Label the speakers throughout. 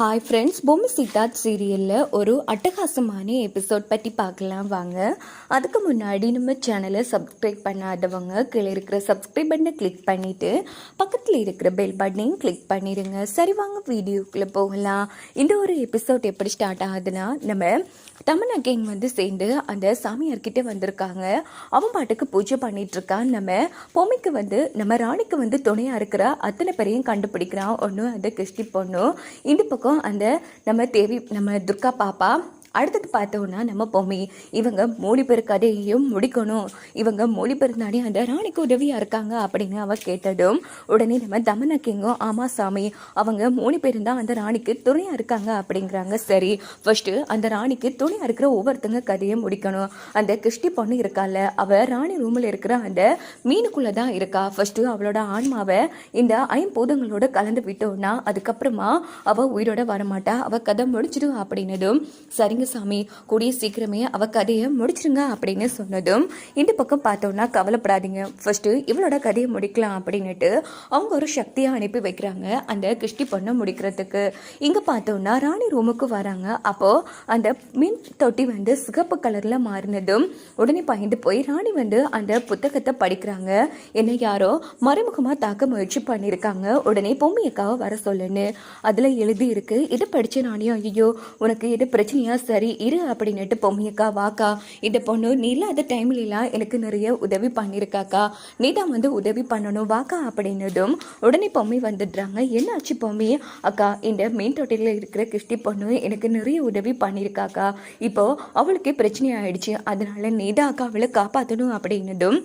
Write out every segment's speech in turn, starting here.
Speaker 1: Hi friends பொம்மை சித்தார்த் சீரியலில் ஒரு அட்டகாசமான எபிசோட் பற்றி பார்க்கலாம் வாங்க. அதுக்கு முன்னாடி நம்ம சேனலை சப்ஸ்கிரைப் பண்ணாதவங்க கீழே இருக்கிற சப்ஸ்கிரைப் பட்டனை கிளிக் பண்ணிவிட்டு பக்கத்தில் இருக்கிற பெல் பட்டனையும் கிளிக் பண்ணிடுங்க சரி வாங்க வீடியோக்குள்ளே போகலாம். இந்த ஒரு எபிசோட் எப்படி ஸ்டார்ட் ஆகுதுன்னா நம்ம தமன்னா கேங் வந்து சேர்ந்து அந்த சாமியார்கிட்ட வந்திருக்காங்க. அவன் பாட்டுக்கு பூஜை பண்ணிகிட்ருக்கான் இருக்கான். நம்ம பொம்மைக்கு வந்து நம்ம ராணிக்கு வந்து துணையாக இருக்கிற அத்தனை பேரையும் கண்டுபிடிக்கிறான். ஒன்று அந்த கிறிஸ்டி பொண்ணும் இந்த பக்கம் அந்த நம்ம தேவி நம்ம துர்கா பாப்பா அடுத்தது பார்த்தோன்னா நம்ம பொம்மி. இவங்க மூணு பேர் கதையையும் முடிக்கணும். இவங்க மூணு பேர் அந்த ராணிக்கு உதவியாக இருக்காங்க அப்படின்னு அவ கேட்டதும் உடனே நம்ம தமன கிங்கும் ஆமா சாமி அவங்க மூணு பேரும் தான் அந்த ராணிக்கு துணையாக இருக்காங்க அப்படிங்கிறாங்க. சரி ஃபர்ஸ்ட்டு அந்த ராணிக்கு துணையாக இருக்கிற ஒவ்வொருத்தங்க கதையை முடிக்கணும். அந்த கிருஷ்டி பொண்ணு இருக்கால அவ ராணி ரூமில் இருக்கிற அந்த மீனுக்குள்ளே தான் இருக்கா. ஃபர்ஸ்ட்டு அவளோட ஆன்மாவை இந்த ஐம்பூதங்களோட கலந்து விட்டோம்னா அதுக்கப்புறமா அவ உயிரோட வரமாட்டா. அவ கதை முடிச்சிடும் அப்படின்னதும் சரிங்க சாமி கூடிய சீக்கிரமே அவ கதையை முடிச்சிருங்க அப்படின்னு சொன்னதும் இந்த பக்கம் பார்த்தோம்னா கவலைப்படாதீங்க. ஃபர்ஸ்ட்டு இவளோட கதையை முடிக்கலாம் அப்படின்னுட்டு அவங்க ஒரு சக்தியை அனுப்பி வைக்கிறாங்க அந்த கிருஷ்டி பொண்ணை முடிக்கிறதுக்கு. இங்க பார்த்தோம்னா ராணி ரூமுக்கு வராங்க. அப்போ அந்த மின் தொட்டி வந்து சிகப்பு கலரில் மாறினதும் உடனே பயந்து போய் ராணி வந்து அந்த புத்தகத்தை படிக்கிறாங்க. என்ன யாரோ மறைமுகமாக தாக்க முயற்சி பண்ணியிருக்காங்க. உடனே பொம்மையக்காவை வர சொல்லுன்னு. அதில் எழுதி இருக்கு இதை படித்த நானே ஐயோ உனக்கு இது பிரச்சனையாக சரி இரு அப்படின்னுட்டு பொம்மியக்கா வாக்கா இந்த பொண்ணு நீ இல்லாத டைம்லலாம் எனக்கு நிறைய உதவி பண்ணியிருக்காக்கா நீ தான் வந்து உதவி பண்ணணும் வாக்கா அப்படின்னதும் உடனே பொம்மி வந்துடுறாங்க. என்னாச்சு பொம்மி? அக்கா இந்த மீன் தொட்டியில் இருக்கிற கிருஷ்டி பொண்ணு எனக்கு நிறைய உதவி பண்ணியிருக்காக்கா இப்போ அவளுக்கே பிரச்சனை ஆயிடுச்சு. அதனால நீ தான் அக்கா அவளை காப்பாற்றணும் அப்படின்னதும்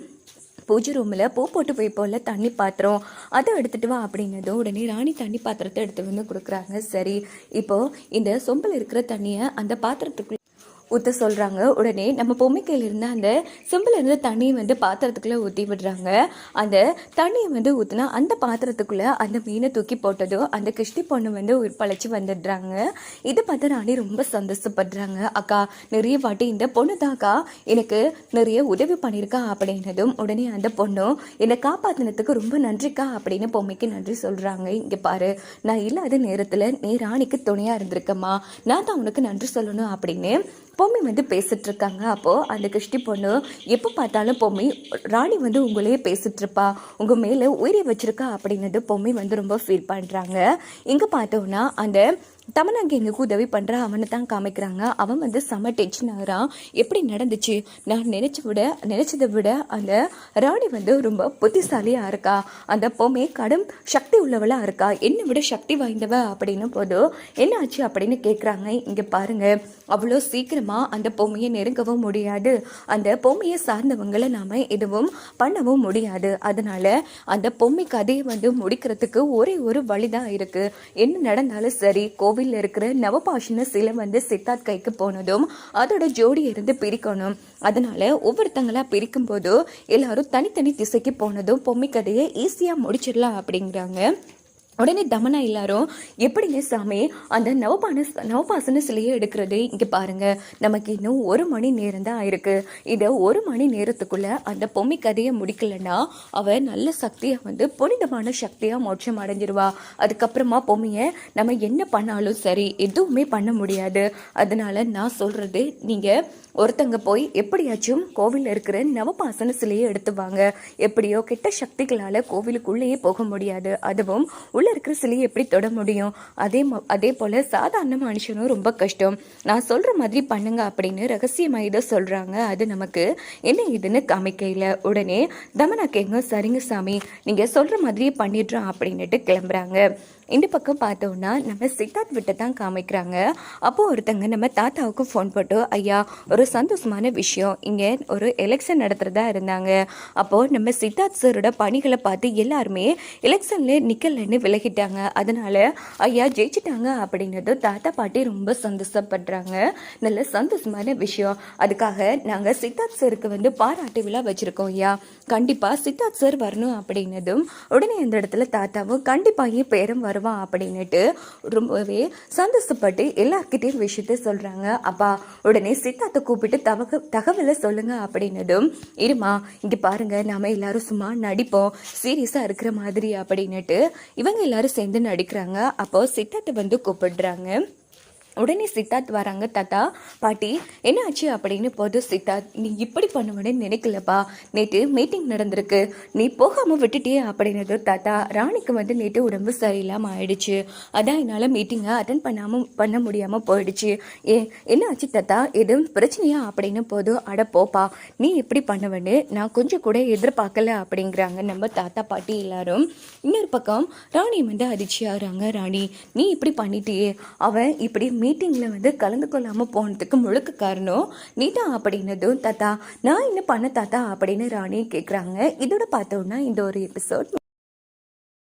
Speaker 1: பூஜை ரூமில் பூ போட்டு போய் தண்ணி பாத்திரம். அதை எடுத்துட்டு வா அப்படின்னதும் உடனே ராணி தண்ணி பாத்திரத்தை எடுத்து வந்து கொடுக்குறாங்க. சரி இப்போ இந்த சொம்பில் இருக்கிற தண்ணியை அந்த பாத்திரத்துக்குள்ள ஊற்ற சொல்கிறாங்க உடனே நம்ம பொம்மைக்கையில் இருந்த அந்த செம்பில் இருந்த தண்ணியை வந்து பாத்திரத்துக்குள்ளே ஊற்றி விடுறாங்க. அந்த தண்ணியை வந்து ஊற்றினா அந்த பாத்திரத்துக்குள்ளே அந்த மீனை தூக்கி போட்டதும் அந்த கிருஷ்டி பொண்ணு வந்து உயிர் பழச்சி வந்துடுறாங்க. இதை பார்த்து ராணி ரொம்ப சந்தோஷப்படுறாங்க. அக்கா நிறைய வாட்டி இந்த பொண்ணு தாக்கா எனக்கு நிறைய உதவி பண்ணியிருக்கா அப்படின்னதும் உடனே அந்த பொண்ணும் என்னை காப்பாற்றினதுக்கு ரொம்ப நன்றிக்கா அப்படின்னு பொம்மைக்கு நன்றி சொல்கிறாங்க இங்கே பாரு நான் இல்லாத நேரத்தில் நீ ராணிக்கு துணையாக இருந்திருக்கம்மா. நான் தான் உனக்கு நன்றி சொல்லணும் அப்படின்னு பொம்மி வந்து பேசிட்டு இருக்காங்க அந்த கிருஷ்டி பொண்ணு எப்போ பார்த்தாலும் பொம்மி ராணி வந்து உங்களையே பேசிகிட்ருப்பா உங்கள் மேலே உயிரை வச்சுருக்கா அப்படின்னது பொம்மி வந்து ரொம்ப ஃபீல் பண்ணுறாங்க இங்கே பார்த்தோன்னா அந்த தமனாங்க எங்களுக்கு உதவி பண்ணுற அவனை தான் காமிக்கிறாங்க. அவன் வந்து செம டென்ஷன் ஆகிறான் எப்படி நடந்துச்சு? நான் நினச்ச விட நினச்சதை விட அந்த ராணி வந்து ரொம்ப புத்திசாலியாக இருக்கா? அந்த பொம்மை கடும் சக்தி உள்ளவளாக இருக்கா? என்னை விட சக்தி வாய்ந்தவ அப்படின்னு போதும் என்ன ஆச்சு? அப்படின்னு கேட்குறாங்க இங்கே பாருங்கள் அவ்வளோ சீக்கிரமாக அந்த பொம்மையை நெருங்கவும் முடியாது. அந்த பொம்மையை சார்ந்தவங்களை நாம் எதுவும் பண்ணவும் முடியாது. அதனால் அந்த பொம்மை கதையை வந்து முடிக்கிறதுக்கு ஒரே ஒரு வழி தான் இருக்குது என்ன நடந்தாலும் சரி கோவிலில் இருக்கிற நவபாஷண சிலை வந்து சித்தார்த் கைக்கு போனதும் அதோட ஜோடி இருந்து பிரிக்கணும். அதனால ஒவ்வொருத்தங்களா பிரிக்கும் போதும் எல்லாரும் தனித்தனி திசைக்கு போனதும் பொம்மை கதையை ஈஸியாக முடிச்சிடலாம் அப்படிங்கிறாங்க. உடனே தமனா எல்லாரும் எப்படிங்க சாமி அந்த நவபான நவபாசன சிலையை எடுக்கிறது? இங்கே பாருங்க நமக்கு இன்னும் ஒரு மணி நேரம் தான் ஆயிருக்கு இதை ஒரு மணி நேரத்துக்குள்ள அந்த பொம்மை கதையை முடிக்கலன்னா அவ நல்ல சக்தியாக வந்து புனிதமான சக்தியாக மோட்சம் அடைஞ்சிருவா. அதுக்கப்புறமா பொம்மையை நம்ம என்ன பண்ணாலும் சரி எதுவுமே பண்ண முடியாது. அதனால நான் சொல்றது நீங்க ஒருத்தங்க போய் எப்படியாச்சும் கோவிலில் இருக்கிற நவபாசன சிலையை எடுத்து வாங்க. எப்படியோ கெட்ட சக்திகளால் கோவிலுக்குள்ளேயே போக முடியாது. அதுவும் உள்ள இருக்கிற சிலையை எப்படி தொட முடியும்? அதே அதே போல சாதாரண மனுஷனும் ரொம்ப கஷ்டம். நான் சொல்ற மாதிரி பண்ணுங்க அப்படின்னு ரகசியமாக இதை சொல்றாங்க. அது நமக்கு என்ன இதுன்னு காமிக்கையில். உடனே தமனா கேங்க சரிங்க சாமி. நீங்க சொல்ற மாதிரியே பண்ணிடுறோம் அப்படின்னுட்டு கிளம்புறாங்க. இந்த பக்கம் பார்த்தோம்னா நம்ம சித்தார்த் விட்ட தான் காமிக்கிறாங்க. அப்போது ஒருத்தங்க நம்ம தாத்தாவுக்கு ஃபோன் போட்டு ஐயா ஒரு சந்தோஷமான விஷயம். இங்கே ஒரு எலெக்ஷன் நடத்துகிறதா இருந்தாங்க. அப்போது நம்ம சித்தார்த் சாரோட பணிகளை பார்த்து எல்லாருமே எலெக்ஷனில் நிற்கலன்னு விலகிட்டாங்க. அதனால் ஐயா ஜெயிச்சிட்டாங்க அப்படின்னது தாத்தா பாட்டி ரொம்ப சந்தோஷப்படுறாங்க. நல்ல சந்தோஷமான விஷயம். அதுக்காக நாங்கள் சித்தார்த் சாருக்கு வந்து பாராட்டு விழா வச்சுருக்கோம் ஐயா. கண்டிப்பாக சித்தார்த் சார் வரணும் அப்படின்னதும் உடனே இந்த இடத்துல தாத்தாவும் கண்டிப்பாக என் பேரும் வரும். வருவான் அப்படின்னுட்டு ரொம்பவே சந்தோஷப்பட்டு எல்லார்கிட்டையும் விஷயத்த சொல்கிறாங்க அப்பா உடனே சித்தாத்தை கூப்பிட்டு தவக தகவலை சொல்லுங்க அப்படின்னதும் இருமா இங்கே பாருங்க நாம் எல்லாரும் சும்மா நடிப்போம் சீரியஸாக இருக்கிற மாதிரி அப்படின்னுட்டு இவங்க எல்லாரும் சேர்ந்து நடிக்கிறாங்க. அப்போ சித்தார்த்தை வந்து கூப்பிடுறாங்க. உடனே சித்தார்த் வராங்க தாத்தா பாட்டி என்ன ஆச்சு அப்படின்னு போது சித்தார்த் நீ இப்படி பண்ணுவேன்னு நினைக்கலப்பா. நேற்று மீட்டிங் நடந்திருக்கு. நீ போகாமல் விட்டுட்டியே அப்படின்னது தாத்தா. ராணிக்கு வந்து நேற்று உடம்பு சரியில்லாமல் ஆயிடுச்சு. அதான் என்னால் மீட்டிங்கை அட்டன் பண்ணாமல் பண்ண முடியாமல் போயிடுச்சு. ஏ என்ன ஆச்சு தாத்தா? எதுவும் பிரச்சனையா? அப்படின்னு போது அட போப்பா நீ இப்படி பண்ணுவேன்னு நான் கொஞ்சம் கூட எதிர்பார்க்கல அப்படிங்கிறாங்க நம்ம தாத்தா பாட்டி எல்லாரும். இன்னொரு பக்கம் ராணி வந்து அதிர்ச்சியாகிறாங்க. ராணி நீ இப்படி பண்ணிட்டியே. அவன் இப்படி மீ மீட்டிங்கில் வந்து கலந்து கொள்ளாமல் போனதுக்கு முழுக்க காரணம் நீட்டா அப்படின்னதும் தாத்தா. நான் என்ன பண்ண தாத்தா அப்படின்னு ராணி கேட்குறாங்க இதோட பார்த்தோன்னா இந்த ஒரு எபிசோட்